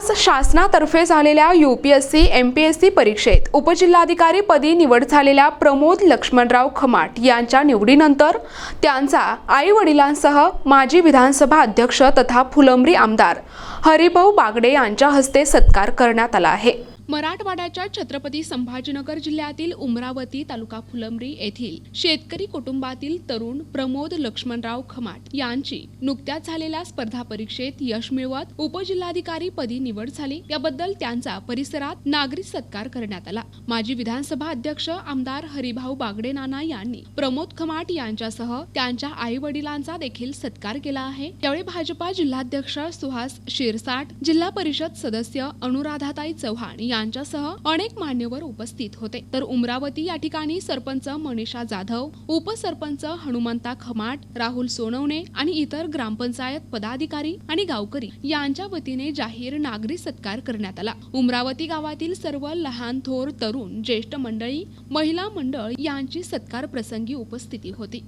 नुकत्याच शासनातर्फे झालेल्या U P S C M P S C परीक्षेत उपजिल्हाधिकारी पदी निवड झालेल्या प्रमोद लक्ष्मणराव खमाट यांच्या निवडीनंतर त्यांचा आई वडिलांसह माजी विधानसभा अध्यक्ष तथा फुलंब्री आमदार हरिभाऊ बागडे यांच्या हस्ते सत्कार करण्यात आला आहे. मराठवाड्याच्या छत्रपती संभाजीनगर जिल्ह्यातील उमरावती तालुका फुलंब्री येथील शेतकरी कुटुंबातील तरुण प्रमोद लक्ष्मणराव खमाट यांची नुकत्याच झालेल्या स्पर्धा परीक्षेत यश मिळवत उपजिल्हाधिकारी पदी निवड झाली. याबद्दल त्यांचा परिसरात नागरिक सत्कार करण्यात आला. माजी विधानसभा अध्यक्ष आमदार हरिभाऊ बागडे नाना यांनी प्रमोद खमाट यांच्यासह त्यांच्या आई वडिलांचा देखील सत्कार केला आहे. यावेळी भाजपा जिल्हाध्यक्ष सुहास शिरसाट जिल्हा परिषद सदस्य अनुराधाताई चव्हाण यांच्यासह अनेक मान्यवर उपस्थित होते. तर उमरावती या ठिकाणी सरपंच मनीषा जाधव उपसरपंच हनुमंता खमाट राहुल सोनवणे आणि इतर ग्रामपंचायत पदाधिकारी आणि गावकरी यांच्या वतीने जाहीर नागरी सत्कार करण्यात आला. उमरावती गावातील सर्व लहान थोर तरुण ज्येष्ठ मंडळी महिला मंडळ यांची सत्कार प्रसंगी उपस्थिती होती.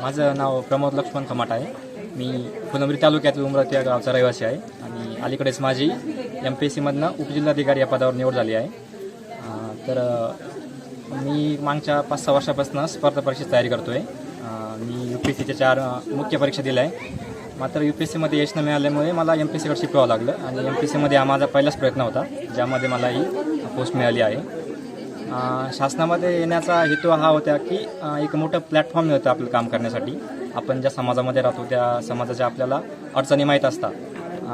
माझं नाव प्रमोद लक्ष्मण खमाट आहे. मी फुलंब्री तालुक्यातील उमरावती या गावचा रहिवासी आहे आणि अलीकडेच माझी एम पी एस सीमधनं उपजिल्हाधिकारी या पदावर निवड झाली आहे. तर मी मागच्या पाच सहा वर्षापासून स्पर्धा परीक्षेची तयारी करतो आहे मी यू पी एस सीच्या चार मुख्य परीक्षा दिल्या आहे. मात्र यू पी एस सीमध्ये यश न मिळाल्यामुळे मला एम पी एस सीकडे शिकवावं लागलं आणि एम पी एस सीमध्ये हा माझा पहिलाच प्रयत्न होता ज्यामध्ये मला ही पोस्ट मिळाली आहे. शासनामध्ये येण्याचा हेतू हा होता की एक मोठं प्लॅटफॉर्म मिळतं आपलं काम करण्यासाठी. आपण ज्या समाजामध्ये राहतो त्या समाजाच्या आपल्याला अडचणी माहीत असतात.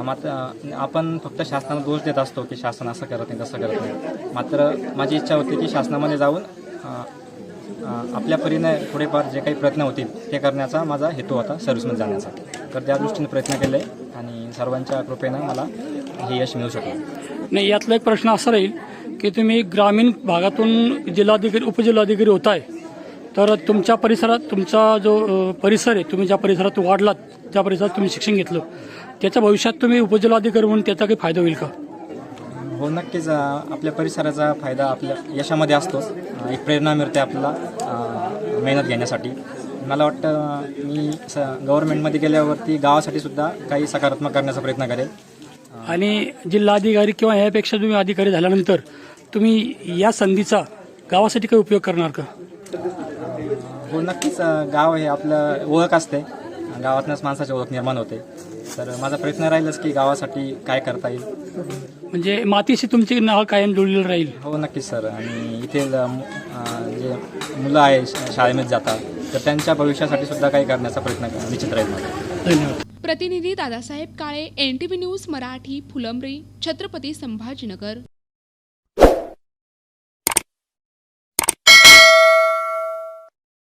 मात्र आपण फक्त शासनाला दोष देत असतो की शासन असं करत नाही तसं करत नाही. मात्र माझी इच्छा होती की शासनामध्ये जाऊन आपल्या परीने थोडेफार जे काही प्रयत्न होतील ते करण्याचा माझा हेतू होता सर्व्हिसमध्ये जाण्याचा. तर त्या दृष्टीने प्रयत्न केले आणि सर्वांच्या कृपेनं मला हे यश मिळू शकलं. नाही यातला एक प्रश्न असा राहील की तुम्ही ग्रामीण भागातून जिल्हाधिकारी उपजिल्हाधिकारी होत आहे तर तुमच्या परिसरात तुमचा जो परिसर आहे तुम्ही ज्या परिसरात वाढलात ज्या परिसरात तुम्ही शिक्षण घेतलं त्याच्या भविष्यात तुम्ही उपजिल्हाधिकारी म्हणून त्याचा काही फायदा होईल का? हो नक्कीच आपल्या परिसराचा फायदा आपल्या यशामध्ये असतोच. एक प्रेरणा मिळते आपल्याला मेहनत घेण्यासाठी. मला वाटतं मी स गव्हर्नमेंटमध्ये गेल्यावरती गावासाठी सुद्धा काही सकारात्मक करण्याचा प्रयत्न करेल. आणि जिल्हाधिकारी किंवा यापेक्षा तुम्ही अधिकारी झाल्यानंतर तुम्ही या संधीचा गावासाठी काही उपयोग करणार का? हो नक्कीच गाव हे आपलं ओळख असते. गावातनंच माणसाची ओळख निर्माण होते. तर माझा प्रयत्न राहीलच की गावासाठी काय करता येईल. म्हणजे मातीशी तुमचे नाव कायम जोडलेलं राहील. हो नक्कीच सर. आणि इथे जे मुलं आहे शाळेमध्ये जातात तर त्यांच्या भविष्यासाठी सुद्धा काही करण्याचा प्रयत्न निश्चित राहील माझा. धन्यवाद. प्रतिनिधी Dadasaheb Kale N T V news Marathi Phulambri Chhatrapati Sambhajinagar.